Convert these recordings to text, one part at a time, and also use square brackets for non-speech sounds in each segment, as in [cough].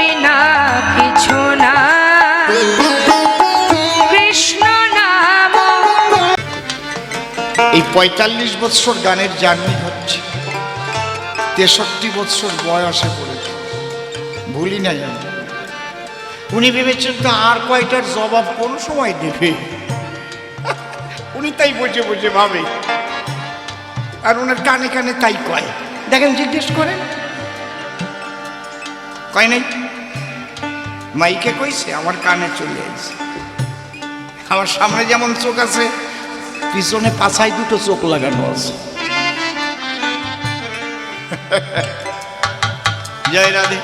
বিনা কিছু না। কৃষ্ণ নাম। এই পঁয়তাল্লিশ বৎসর গানের জার্নি হচ্ছে। তেষট্টি বৎসর বয়সে পড়েছে। ভুলি নাই আমি উনি ভেবেছেন তো আর কয়টার জবাব কোন সময় দেবে। উনি তাই বসে বসে ভাবে। আর ওনার কানে কানে তাই কয়। দেখেন, জিজ্ঞেস করেন। কয় নাই? মাইকে কইছে আমার কানে চলে আসছে আমার সামনে যেমন চোখ আছে পিছনে পাছায় দুটো চোখ লাগানো আছে। [laughs] জয় রাধে।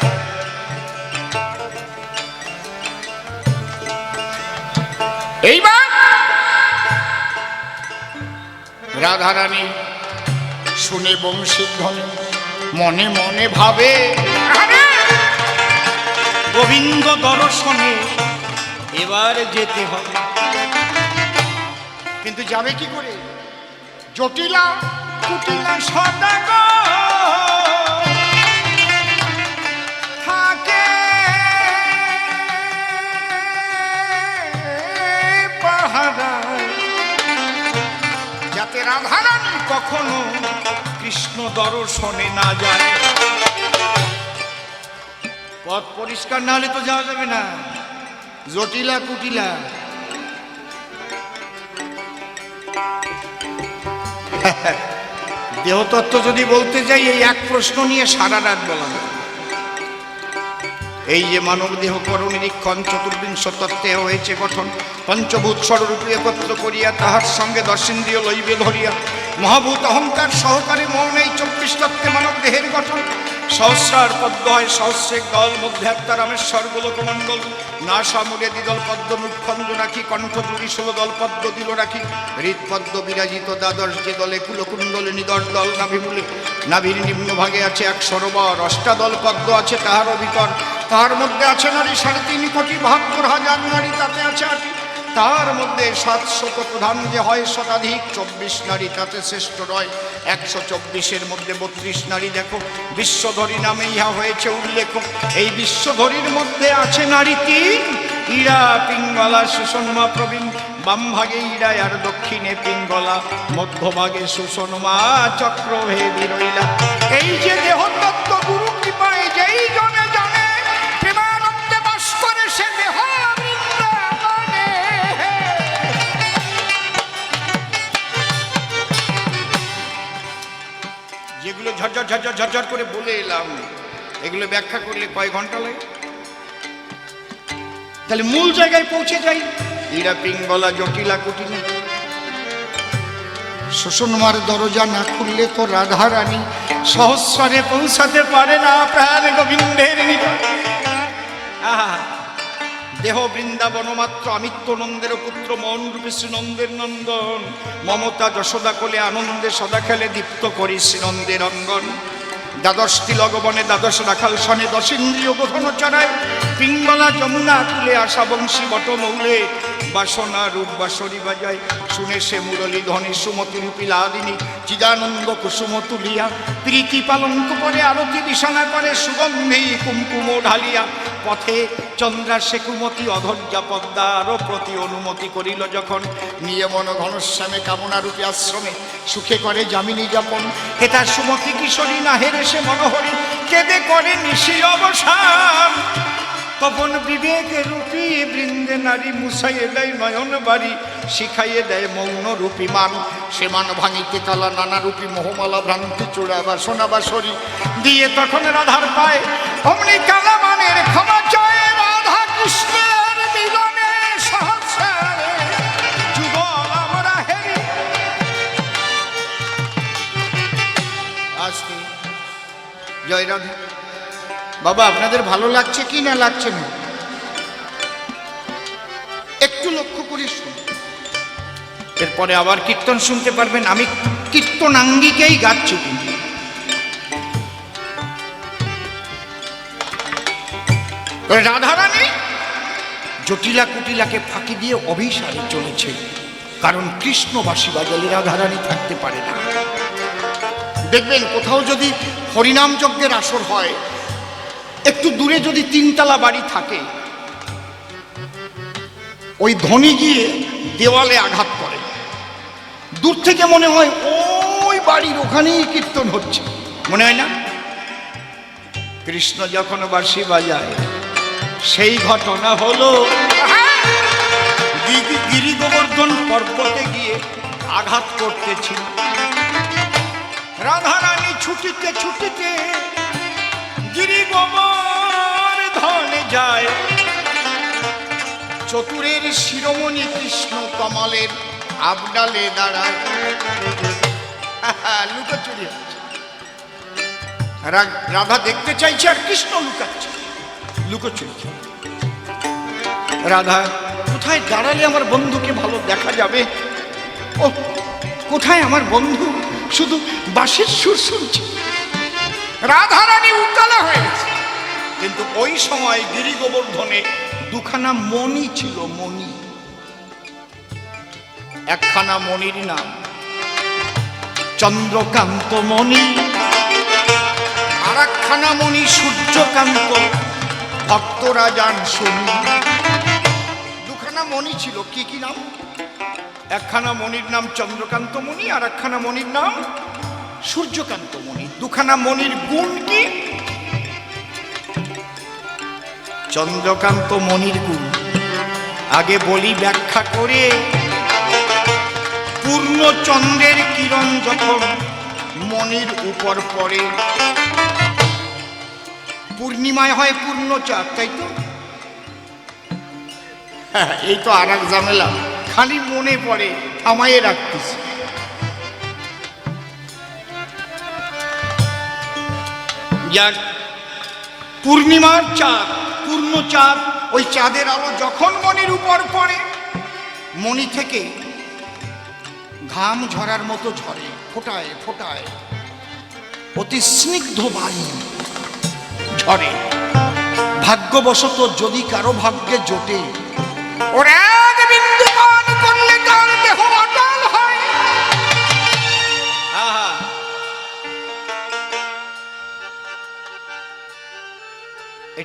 এইবার? রাধারানী শুনে বংশীর ধ্বনি মনে মনে ভাবে আরে, গোবিন্দ দর্শনে এবার যেতে হবে। কিন্তু যাবে কি করে? জটিলা কুটিলা সদাগর যাতে রাধারানী কখনো কৃষ্ণ দর্শনে না যায়। পথ পরিষ্কার না হলে তো যাওয়া যাবে না। জটিলা কুটিলা। [laughs] দেহতত্ত্ব যদি বলতে যাই, এই এক প্রশ্ন নিয়ে সারা রাত বলা এই যে মানব দেহ করণিরীক্ষণ চতুর্বিংশ তত্ত্বে হয়েছে গঠন, পঞ্চভূত স্বরূপী একত্র করিয়া তাহার সঙ্গে দর্শিন্দ্রিয় লইবে ধরিয়া, মহাভূত অহংকার সহকারে মৌন এই চব্বিশ তত্ত্বে মানব দেহের গঠন সহস্রার পদ্ম হয় সহস্রেক দল মধ্যে একটা রামেশ্বর গোলকমণ্ডল। না সামুরে দ্বিদল পদ্ম মুখখণ্ড রাখি, কণ্ঠ জুড়ি ষোলো দল পদ্ম দিল রাখি। হৃদপদ্ম বিরাজিত দ্বাদশ যে দলে কুলকুণ্ডলে নিদর দল নাভিমূলে নাভির নিম্ন ভাগে আছে এক সরোবর অষ্টাদল পদ্ম আছে তাহার ভিতর তাহার মধ্যে আছে নারী সাড়ে তিন কোটি বাহাত্তর হাজার নারী, তাতে আছে আটি তার মধ্যে সাতশত প্রধান যে হয় শতাধিক, চব্বিশ নারী, তাতে শ্রেষ্ঠ নয়, একশো চব্বিশের মধ্যে বত্রিশ নারী, দেখো বিশ্বধরী নামে ইহা হয়েছে উল্লেখ। এই বিশ্বধরীর মধ্যে আছে নারী তিন, ইরা, পিঙ্গলা সুষন্মা প্রবীণ। বাম ভাগে ইরা, আর দক্ষিণে পিঙ্গলা, মধ্যভাগে সুষন্মা চক্রভেদী রইলা। এই যে দেহতত্ত্ব গুরু কৃপায় যেই জনে ঝরঝর ঝরঝর ঝরঝর করে বলে এলাম। এগুলো ব্যাখ্যা করলে কয় ঘণ্টা লাগে? তাহলে মূল জায়গায় পৌঁছে যাই। ইরা পিঙ্গলা জটিলা কুটিলা শোষণমার দরজা না খুললে তো রাধা রানী সহস্রে পৌঁছাতে পারে না প্রাণ গোবিন্দের। আহা দেহ বৃন্দাবন মাত্র আমিত্য নন্দের পুত্র, মন রূপে শ্রীনন্দের নন্দন। মমতা যশোদা কোলে আনন্দে সদা খেলে দীপ্ত করি শ্রীনন্দের অঙ্গন। দ্বাদশটি লগবনে দ্বাদশ রাখাল সনে দশ ইন্দ্রিয় বোধন চড়ায়। পিঙ্গলা যমুনা তুলে আসা বংশী বটমৌলে। বাসনা রূপ বাসরি বাজায়, শুনে সে মুরলী ধ্বনি সুমতি রূপী লাদিনী চিদানন্দ কুসুম তুলিয়া। প্রীতি পালঙ্ক করে, আরতি বিছানা করে, সুগন্ধি কুমকুম ঢালিয়া। পথে চন্দ্রা সেকুমতি অধৈর্যা পদ্মারও প্রতি অনুমতি করিল যখন। নিয়ে মন ঘনশ্যামে কামনা রূপে আশ্রমে সুখে করে যামিনী যাপন। হেতা সুমতি কিশোরী না হেরে সে মনোহরি, কেঁদে করে নিশি অবসান। তপন বিবেক রূপী বৃন্দে নারী মুসাইয়ে দেয় নয়ন বাড়ি, শিখাইয়ে দেয় মৌন রূপী মান। সে মান ভাঙিতে কালা নানা রূপী মোহমালা ভ্রান্তি চূড়া বা সোনা বা সরি দিয়ে তখন রাধার পায়, অমনি কালা মানের ক্ষমা চায় রাধা কৃষ্ণের মিলনে জয় রাধা বাবা, আপনাদের ভালো লাগছে কি না লাগছে না? একটু লক্ষ্য করি শুনুন। এরপরে আবার কীর্তন শুনতে পারবেন। আমি কীর্তনাঙ্গিকেই গাচ্ছি। কিন্তু রাধারানী জটিলা কুটিলাকে ফাঁকি দিয়ে অভিসারে চলেছে। কারণ কৃষ্ণবাসী বাজালে রাধারানী থাকতে পারে না। দেখবেন, কোথাও যদি হরিনাম যজ্ঞের আসর হয় একটু দূরে যদি তিনতলা বাড়ি থাকে, ওই ধনী গিয়ে দেওয়ালে আঘাত করে। দূর থেকে মনে হয় ওই বাড়ির ওখানেই কীর্তন হচ্ছে। মনে হয় না? কৃষ্ণ যখন বাঁশি বাজায়, সেই ঘটনা হলো গিরি- গোবর্ধন পর্বতে গিয়ে আঘাত করতেছিল। রাধারানী ছুটিতে ছুটিতে গিরি গোবর্ধনে যায়। চতুরের শিরোমণি কৃষ্ণ কমলের আবডালে দাঁড়ায়। লুকোচুরি রাধা দেখতে চাইছে আর কৃষ্ণ লুকাচ্ছে। লুকোচুরি। রাধা, কোথায় দাঁড়ালে আমার বন্ধুকে ভালো দেখা যাবে? ও কোথায় আমার বন্ধু? শুধু বাঁশির সুর শুনছে। রাধারানী উত্তালা হয়ে গেছে। কিন্তু ওই সময় গিরি গোবর্ধনে দুখানা মণি ছিল, মণি। একখানা মণির নাম, চন্দ্রকান্ত মণি। আর একখানা মণি সূর্যকান্ত ভক্তরা যান শুনি। দুখানা মণি ছিল, কি কি নাম? একখানা মণির নাম চন্দ্রকান্ত মণি আর একখানা মণির নাম সূর্যকান্ত মণি। দুখানা মনির গুণ কি? চন্দ্রকান্ত মনির গুণ। আগে বলি ব্যাখ্যা করে পূর্ণ চন্দ্রের কিরণ যখন মনির উপর পড়ে পূর্ণিমায় হয় পূর্ণ চাঁদ তাই তো? হ্যাঁ, এই তো আর এক ঝামেলা। খালি মনে পড়ে থামাইয়ে রাখতেছি যাক পূর্ণিমার চাঁদ, পূর্ণ চাঁদ, ওই চাঁদের আলো যখন মনির উপর পড়ে মণি থেকে ঘাম ঝরার মতো ঝরে, ফোটায় ফোটায়, অতি স্নিগ্ধ বায়ু ঝরে। ভাগ্যবশত যদি কারও ভাগ্যে জোটে, ওর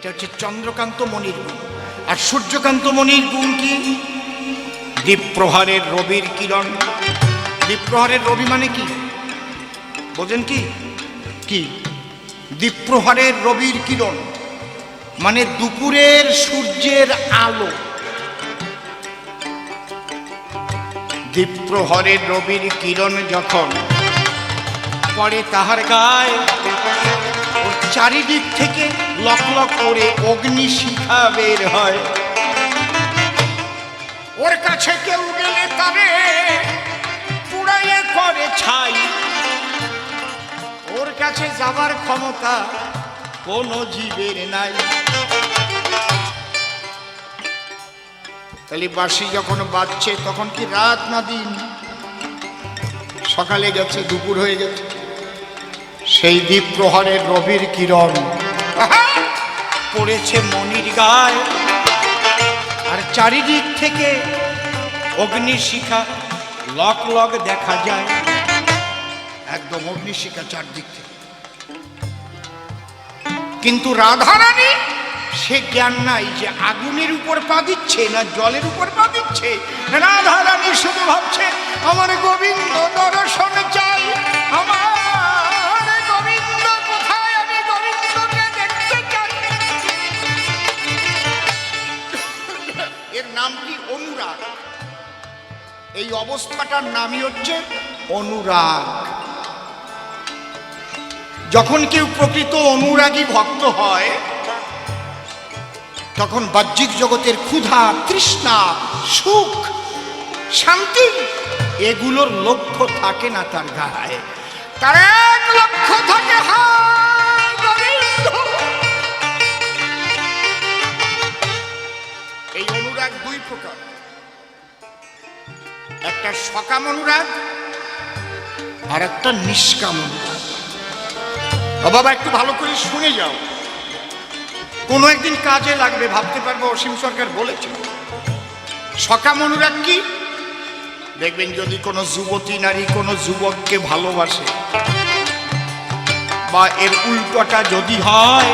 এটা হচ্ছে চন্দ্রকান্ত মণির গুণ। আর সূর্যকান্ত মণির গুণ কি? দীপপ্রহারের রবির কিরণ। দীপপ্রহারের রবি মানে কি? বোঝেন কি? কি? দীপপ্রহারের রবির কিরণ। মানে দুপুরের সূর্যের আলো। দীপপ্রহরের রবির কিরণ যখন পড়ে তাহার গায়ে চারিদিক থেকে লক লক করে অগ্নি শিখা বের হয়। ওর কাছে কেউ গেলে তারে পুড়াইয়ে করে ছাই। ওর কাছে যাবার ক্ষমতা কোনো জীবের নাই। তাহলে বাসি যখন বাজছে, তখন কি রাত না দিন? সকালে গেছে দুপুর হয়ে গেছে সেই দ্বীপ প্রহারের রবির কিরণ! পড়েছে মনির গায়ে। আর চারিদিক থেকে অগ্নিশিখা লক লক দেখা যায়। একদম অগ্নিশিখা চারদিক থেকে। কিন্তু রাধারানী, সে জ্ঞান নাই যে আগুনের উপর পা দিচ্ছে না জলের উপর পা দিচ্ছে। রাধারানী শুধু ভাবছে, আমার গোবিন্দ দর্শন চাই, আমার এই অবস্থাটার নামই হচ্ছে অনুরাগ। যখন কেউ প্রকৃত অনুরাগী ভক্ত হয়, তখন বাহ্যিক জগতের ক্ষুধা, তৃষ্ণা, সুখ, শান্তি, এগুলোর লক্ষ্য থাকে না তার গায়ে। তার এক লক্ষ্য থাকে এই অনুরাগ দুই প্রকার। একটা সকাম অনুরাগ আর একটা নিষ্কাম অনুরাগ। বাবা, একটু ভালো করে শুনে যাও। কোনো একদিন কাজে লাগবে, ভাবতে পারব অসীম সরকার বলেছে। সকাম অনুরাগ কি? দেখবেন যদি কোনো যুবতী নারী কোনো যুবককে ভালোবাসে, বা এর উল্টোটা যদি হয়,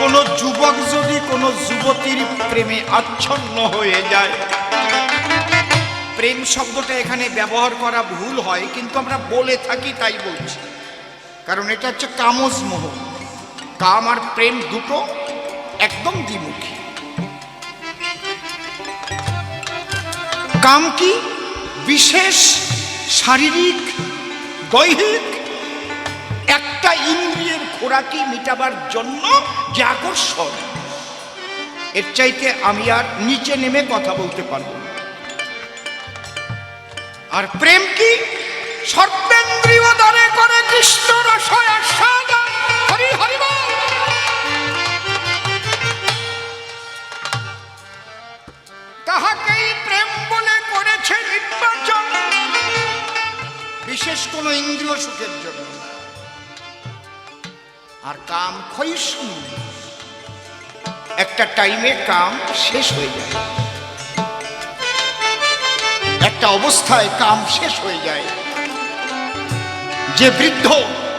কোনো যুবক যদি কোনো যুবতীর প্রেমে আচ্ছন্ন হয়ে যায় প্রেম শব্দটা এখানে ব্যবহার করা ভুল হয়, কিন্তু আমরা বলে থাকি তাই বলছি। কারণ এটা হচ্ছে কামজ মোহ। কাম আর প্রেম দুটো একদম দ্বিমুখী। কাম কি? বিশেষ, শারীরিক, দৈহিক, একটা ইন্দ্রিয়ের খোরাকি মিটাবার জন্য যে আকর্ষণ। এর চাইতে আমি আর নিচে নেমে কথা বলতে পারব আর প্রেম কি? সর্বেন্দ্রীয় দ্বারে করে কৃষ্ণ রসয় আস্বাদন হরি হরি তাহাকেই প্রেম বলে করেছে নির্বাচন? বিশেষ কোনো ইন্দ্রিয় সুখের জন্য আর কাম ক্ষয়িষ্ণু। একটা টাইমে কাম শেষ হয়ে যায়। একটা অবস্থায় কাম শেষ হয়ে যায়। যে বৃদ্ধ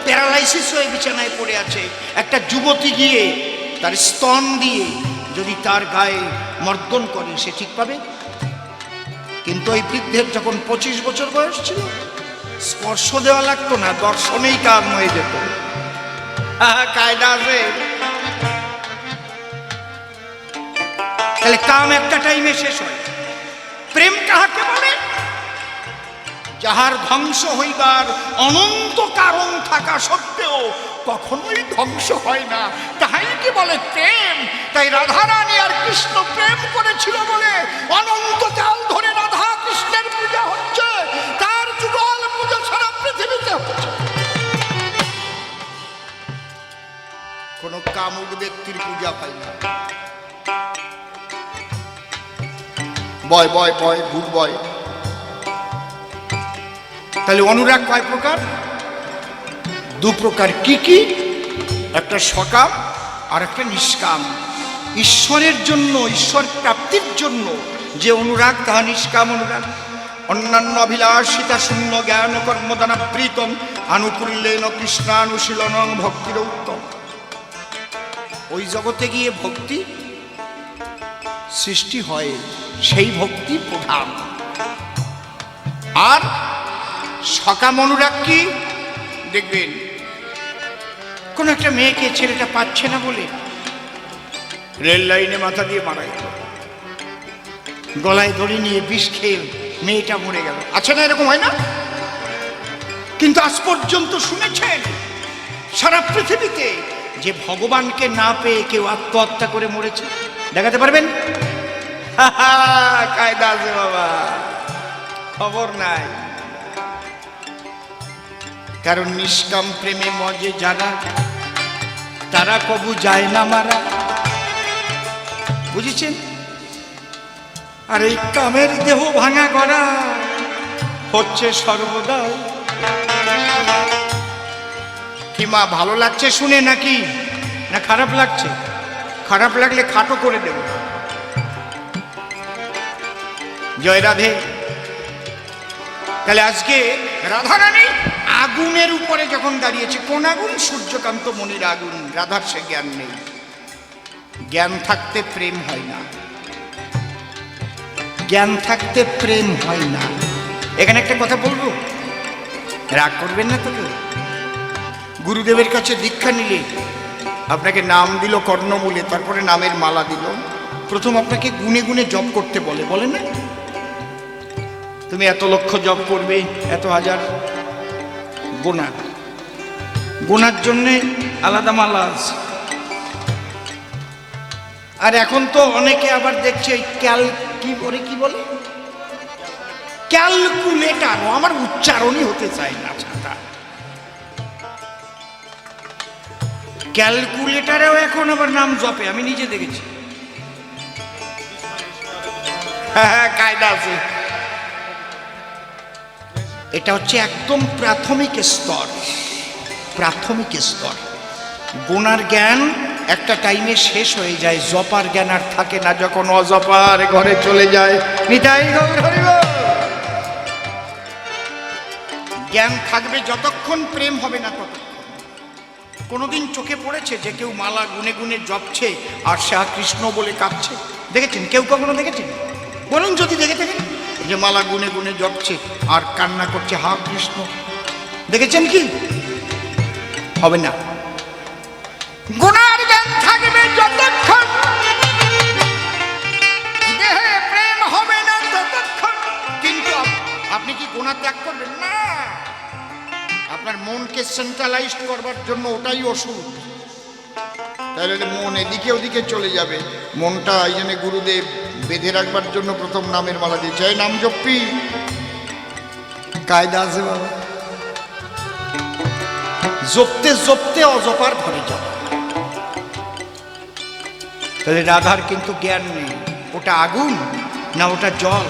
প্যারালাইসিস হয়ে বিছানায় পড়ে আছে, একটা যুবতী গিয়ে তার স্তন দিয়ে যদি তার গায়ে মর্দন করে, সে ঠিক পাবে? কিন্তু ওই বৃদ্ধের যখন পঁচিশ বছর বয়স ছিল, স্পর্শ দেওয়া লাগতো না, দর্শনেই কাম হয়ে যেত। কায়দা তাহলে কাম একটা টাইমে শেষ হয়। প্রেম কাহাকে বলে? যাহার ধ্বংস হইবার অনন্ত কারণ থাকা সত্ত্বেও কখনোই ধ্বংস হয় না। তাহাই কি বলে প্রেম? তাই রাধারানী আর কৃষ্ণ প্রেম করেছিল বলে অনন্ত কাল ধরে রাধা কৃষ্ণের পূজা হচ্ছে। তার যুগল পূজা সারা পৃথিবীতে হচ্ছে কোনো কামুক ব্যক্তির পূজা হয় না। Boy boy boy good boy. তাহলে অনুরাগ কয় প্রকার? দু প্রকার কি কি? একটা সকাম আর একটা নিষ্কাম। ঈশ্বরের জন্য, ঈশ্বর প্রাপ্তির জন্য যে অনুরাগ, তাহা নিষ্কাম অনুরাগ। অন্যান্য অভিলাষিতা শূন্য জ্ঞান কর্মদানা প্রীতম, আনুকূল্যেন কৃষ্ণানুশীলন ভক্তির উত্তম। ওই জগতে গিয়ে ভক্তি সৃষ্টি হয়, সেই ভক্তি প্রধান। আর সকাম অনুরাগ কি দেখবেন, কোন একটা মেয়েকে ছেলেটা পাচ্ছে না বলে রেল লাইনে মাথা দিয়ে মারা গেল গলায় দড়ি নিয়ে বিষ খেয়ে মেয়েটা মরে গেল। আছে না এরকম হয় না? কিন্তু আজ পর্যন্ত শুনেছেন, সারা পৃথিবীতে যে ভগবানকে না পেয়ে কেউ আত্মহত্যা করে মরেছে? দেখাতে পারবেন? কায়দা আছে বাবা। খবর নাই। কারণ নিষ্কাম প্রেমে মজে যারা, তারা কবু যায় না মারা। বুঝেছেন? আর এই কামের দেহ ভাঙা করা হচ্ছে সর্বদাই। কি মা, ভালো লাগছে শুনে নাকি? না খারাপ লাগছে? খারাপ লাগলে খাটো করে দেব। জয় রাধে। তাহলে আজকে রাধারানী আগুনের উপরে যখন দাঁড়িয়েছে, কোন আগুন? সূর্যকান্ত মনির আগুন। রাধার সে জ্ঞান নেই। জ্ঞান থাকতে প্রেম হয় না। জ্ঞান থাকতে প্রেম হয় না। এখানে একটা কথা বলব? রাগ করবেন না তো কেউ? গুরুদেবের কাছে দীক্ষা নিলে, আপনাকে নাম দিল কর্ণমূলে, তারপরে নামের মালা দিল। প্রথম আপনাকে গুনে গুনে জপ করতে বলে বলে না? তুমি এত লক্ষ জপ করবে, এত হাজার গোনা গোনার জন্যে আলাদা মালা আছে। আর এখন তো অনেকে আবার দেখছে ক্যাল কি বলে কি বলে? ক্যালকুলেটার আমার উচ্চারণই হতে চায় না, ছাতা। ক্যালকুলেটারেও এখন আবার নাম জপে, আমি নিজে দেখেছি। হ্যাঁ হ্যাঁ কায়দা আছে। এটা হচ্ছে একদম প্রাথমিক স্তর। প্রাথমিক স্তর। গোনার জ্ঞান একটা টাইমে শেষ হয়ে যায়, জপার জ্ঞান আর থাকে না যখন অজপার ঘরে চলে যায়। জ্ঞান থাকবে যতক্ষণ প্রেম হবে না ততক্ষণ। কোনোদিন চোখে পড়েছে যে কেউ মালা গুনে গুনে জপছে আর সে কৃষ্ণ বলে কাঁপছে? দেখেছেন? কেউ কখনো দেখেছেন? বলুন যদি দেখে থাকেন। যে মালা গুনে গুনে জপছে আর কান্না করছে হা কৃষ্ণ। দেখেছেন কি? হবে না। গুণার জ্ঞান থাকবে যতক্ষণ। দেহে প্রেম হবে না ততক্ষণ। কিন্তু আপনি কি গুণা ত্যাগ করবেন? না। আপনার মনকে সেন্ট্রালাইজড করবার জন্য ওটাই ওষুধ। তাহলে মন এদিকে ওদিকে চলে যাবে। মনটা এই জন্য গুরুদেব বেঁধে রাখবার জন্য প্রথম নামের মালা দিয়েছে। এই নাম জপ্পি। কায়দা আছে বাবা। জপতে জপতে অজপার ঘরে যাবে তাহলে রাধার কিন্তু জ্ঞান নেই। ওটা আগুন না ওটা জল?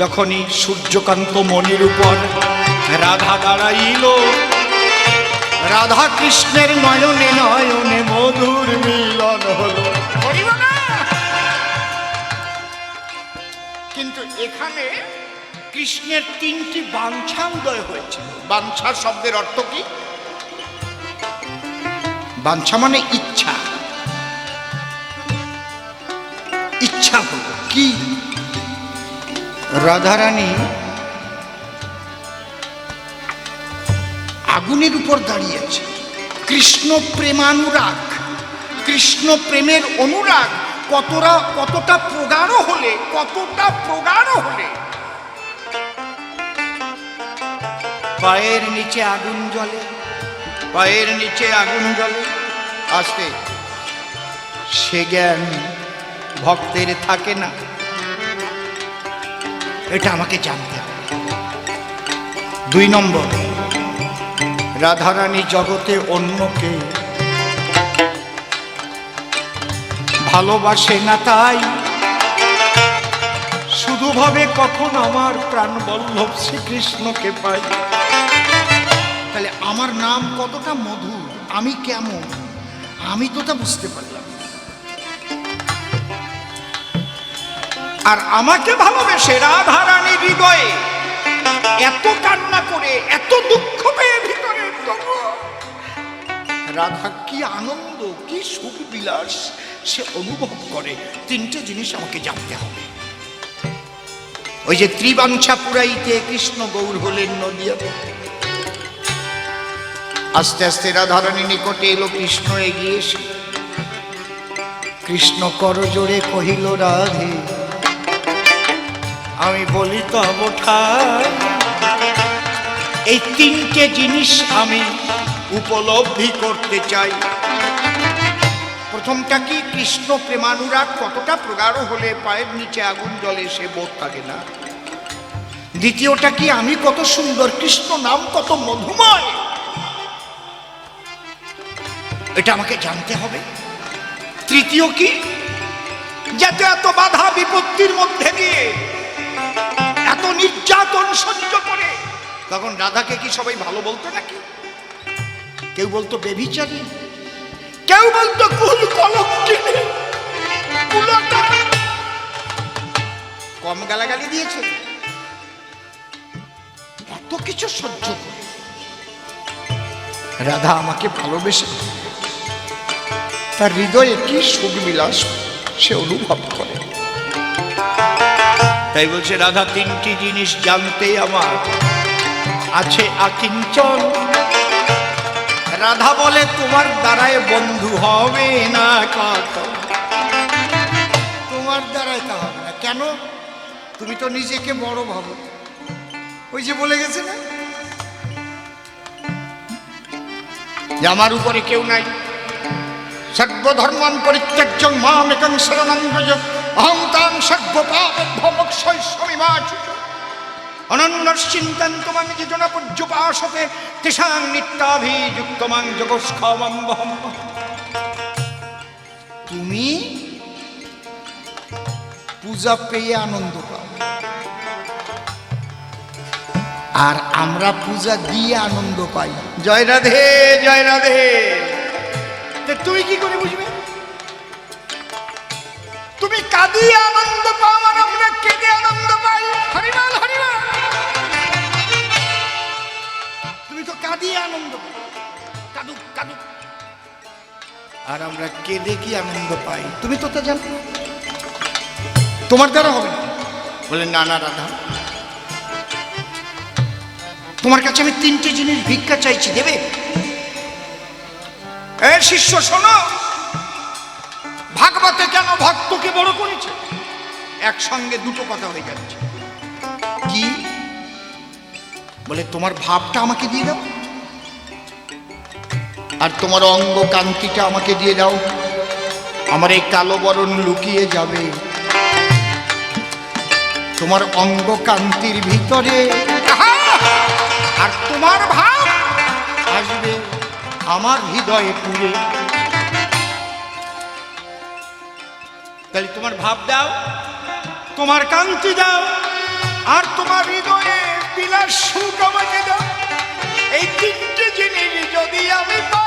যখনই সূর্যকান্ত মনির উপর রাধা দাঁড়াইল, রাধা কৃষ্ণের নয়নে নয়নে মধুর মিলন হলো। এখানে কৃষ্ণের তিনটি বাঞ্ছা উদয় হয়েছে। বাঞ্ছা শব্দের অর্থ কি? বাঞ্ছা মানে ইচ্ছা। ইচ্ছা হলো কি? রাধারানী আগুনের উপর দাঁড়িয়েছে। কৃষ্ণ প্রেমানুরাগ, কৃষ্ণ প্রেমের অনুরাগ কতটা কতটা প্রগাঢ় হলে, কতটা প্রগাঢ় হলে? পায়ের নিচে আগুন জ্বলে, পায়ের নিচে আগুন জ্বলে, আসতে। সে জ্ঞান ভক্তের থাকে না। এটা আমাকে জানতে দুই নম্বর, রাধারানী জগতে অন্যকে ভালোবাসে না তাই? শুধু ভাবে কখন আমার প্রাণ বল্লভ শ্রীকৃষ্ণকে পাই। তাহলে আমার নাম কতটা মধুর? আমি কেমন? আমি তো তা বুঝতে পারলাম আর আমাকে ভালোবেসে রাধারানী হৃদয়ে এত কান্না করে, এত দুঃখ পেয়ে ভিতরে রাধা, কি আনন্দ, কি সুখ বিলাস। সে অনুভব করে। তিনটে জিনিস আমাকে জানতে হবে। ওই যে ত্রিবাঞ্ছা পুরাইতে কৃষ্ণ গৌর হলেন নদিয়াতে আস্তে আস্তে রাধারানী নিকটে এলো কৃষ্ণ এগিয়ে এসে। কৃষ্ণ কর জোরে কহিল, রাধে, আমি বলি তব এই তিনটে জিনিস আমি উপলব্ধি করতে চাই। প্রথমটা কি কৃষ্ণ প্রেমানুরাগ? কতটা প্রগাঢ় হলে পায়ের নিচে আগুন জলে সে বোধ থাকে না? দ্বিতীয়টা কি আমি কত সুন্দর? কৃষ্ণ নাম কত মধুময়? এটা আমাকে জানতে হবে। তৃতীয় কি? যাতে এত বাধা বিপত্তির মধ্যে দিয়ে এত নির্যাতন সহ্য করে। তখন রাধাকে কি সবাই ভালো বলতো নাকি? কেউ বলতো, বেবিচারী কেউ বলতো কুল কলঙ্কিনী কুলটা কম গালাগালি দিয়েছে। এত কিছু সহ্য করে। রাধা আমাকে ভালোবেসে তার হৃদয়ে কি সুখ বিলাস সে অনুভব করে। তাই বলছে, রাধা, তিনটি জিনিস জানতে আমার আছে আকিঞ্চন। রাধা বলে, তোমার দ্বারায় বন্ধু হবে না কাকা তোমার দ্বারায় তা হবে না। কেন? তুমি তো নিজেকে বড় ভাবো। ওই যে বলে গেছে না? যে আমার উপরে কেউ নাই। সর্বধর্মান পরিত্যাজ্য মাম একং শরণং ব্রজ অহং তাং সর্বপাপভ্যমক্ষয় স্বামীমাচুচ অনন্যশ্চিন্তন তোমাং যে জনপর্যুপাসতে তেষাং নিত্যাভিযুক্তমাং জগৎস্খমম তুমি পূজা পেয়ে আনন্দ পাও। আর আমরা পূজা দিয়ে আনন্দ পাই। জয় রাধে জয় রাধে। তা তুই কি করে বুঝবে? তুমি কাঁদিয়ে আনন্দ পাও আর আমরা কেঁদে আনন্দ পাই। হরিমাল! আর আমরা কেঁদে কি আনন্দ পাই? তুমি তো তা জানো। তোমার দ্বারা হবে না। বলে না না রাধা। তোমার কাছে আমি তিনটে জিনিস ভিক্ষা চাইছি দেবে? এ শিষ্য শোনো। ভাগবতে কেন ভক্তকে বড় করেছে? একসঙ্গে দুটো কথা হয়ে যাচ্ছে। কি? বলে তোমার ভাবটা আমাকে দিয়ে দাও। আর তোমার অঙ্গ কান্তিটা আমাকে দিয়ে দাও। আমার এই কালো বরণ লুকিয়ে যাবে। তোমার অঙ্গ কান্তির ভিতরে আর তোমার ভাব আসবে আমার হৃদয়ে পুরে। তাহলে তোমার ভাব দাও, তোমার কান্তি দাও, আর তোমার হৃদয়ে বিলাস সুখ আমাকে দাও। এই তিনটে জিনিস যদি আমি পাই